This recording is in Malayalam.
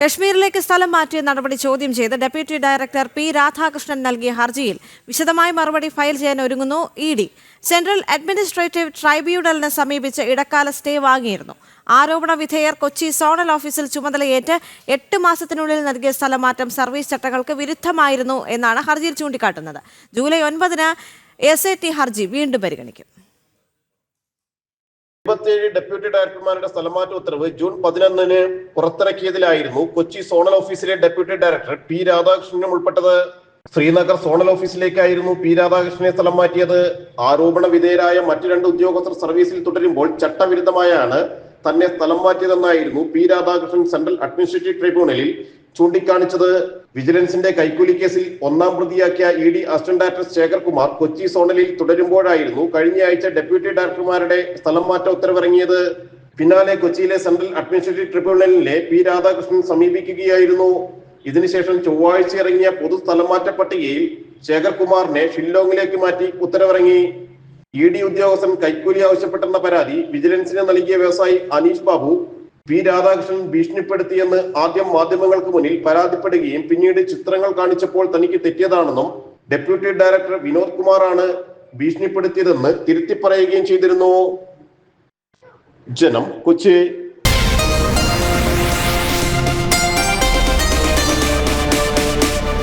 കശ്മീരിലേക്ക് സ്ഥലം മാറ്റിയ നടപടി ചോദ്യം ചെയ്ത് ഡെപ്യൂട്ടി ഡയറക്ടർ പി രാധാകൃഷ്ണൻ നൽകിയ ഹർജിയിൽ വിശദമായ മറുപടി ഫയൽ ചെയ്യാൻ ഒരുങ്ങുന്നു ഇ ഡി. സെൻട്രൽ അഡ്മിനിസ്ട്രേറ്റീവ് ട്രൈബ്യൂണലിനെ സമീപിച്ച് ഇടക്കാല സ്റ്റേ വാങ്ങിയിരുന്നു. ആരോപണ വിധേയർ കൊച്ചി സോണൽ ഓഫീസിൽ ചുമതലയേറ്റ് എട്ട് മാസത്തിനുള്ളിൽ നൽകിയ സ്ഥലമാറ്റം സർവീസ് ചട്ടങ്ങൾക്ക് വിരുദ്ധമായിരുന്നു എന്നാണ് ഹർജിയിൽ ചൂണ്ടിക്കാട്ടുന്നത്. ജൂലൈ ഒൻപതിന് എസ് ഹർജി വീണ്ടും പരിഗണിക്കും. ഇരുപത്തിയേഴ് ഡെപ്യൂട്ടി ഡയറക്ടർമാരുടെ സ്ഥലമാറ്റ ഉത്തരവ് ജൂൺ പതിനൊന്നിന് പുറത്തിറക്കിയതിലായിരുന്നു കൊച്ചി സോണൽ ഓഫീസിലെ ഡെപ്യൂട്ടി ഡയറക്ടർ പി രാധാകൃഷ്ണനും ഉൾപ്പെട്ടത്. ശ്രീനഗർ സോണൽ ഓഫീസിലേക്കായിരുന്നു പി രാധാകൃഷ്ണനെ സ്ഥലം മാറ്റിയത്. ആരോപണ വിധേയരായ മറ്റു രണ്ട് ഉദ്യോഗസ്ഥർ സർവീസിൽ തുടരുമ്പോൾ ചട്ടവിരുദ്ധമായാണ് തന്നെ സ്ഥലം മാറ്റിയതെന്നായിരുന്നു പി രാധാകൃഷ്ണൻ സെൻട്രൽ അഡ്മിനിസ്ട്രേറ്റീവ് ട്രൈബ്യൂണലിൽ ചൂണ്ടിക്കാണിച്ചത്. വിജിലൻസിന്റെ കൈക്കൂലി കേസിൽ ഒന്നാം പ്രതിയാക്കിയ E D assistant director Shekhar Kumar Kochi സോണലിൽ തുടരുമ്പോഴായിരുന്നു കഴിഞ്ഞയാഴ്ച ഡെപ്യൂട്ടി ഡയറക്ടർമാരുടെ സ്ഥലം മാറ്റ ഉത്തരവിറങ്ങിയത്. പിന്നാലെ കൊച്ചിയിലെ സെൻട്രൽ അഡ്മിനിസ്ട്രേറ്റീവ് ട്രിബ്യൂണലിലെ പി രാധാകൃഷ്ണൻ സമീപിക്കുകയായിരുന്നു. ഇതിനുശേഷം ചൊവ്വാഴ്ച ഇറങ്ങിയ പൊതു സ്ഥലംമാറ്റ പട്ടികയിൽ ശേഖർ കുമാറിനെ ഷില്ലോങ്ങിലേക്ക് മാറ്റി ഉത്തരവിറങ്ങി. ഇ ഡി ഉദ്യോഗസ്ഥൻ കൈക്കൂലി ആവശ്യപ്പെട്ടെന്ന പരാതി വിജിലൻസിന് നൽകിയ വ്യവസായി അനീഷ് ബാബു പി രാധാകൃഷ്ണൻ ഭീഷണിപ്പെടുത്തിയെന്ന് ആദ്യം മാധ്യമങ്ങൾക്ക് മുന്നിൽ പരാതിപ്പെടുകയും പിന്നീട് ചിത്രങ്ങൾ കാണിച്ചപ്പോൾ തനിക്ക് തെറ്റിയതാണെന്നും ഡെപ്യൂട്ടി ഡയറക്ടർ വിനോദ് കുമാറാണ് ഭീഷണിപ്പെടുത്തിയതെന്ന് തിരുത്തി പറയുകയും ചെയ്തിരുന്നു. ജനം കൊച്ചി.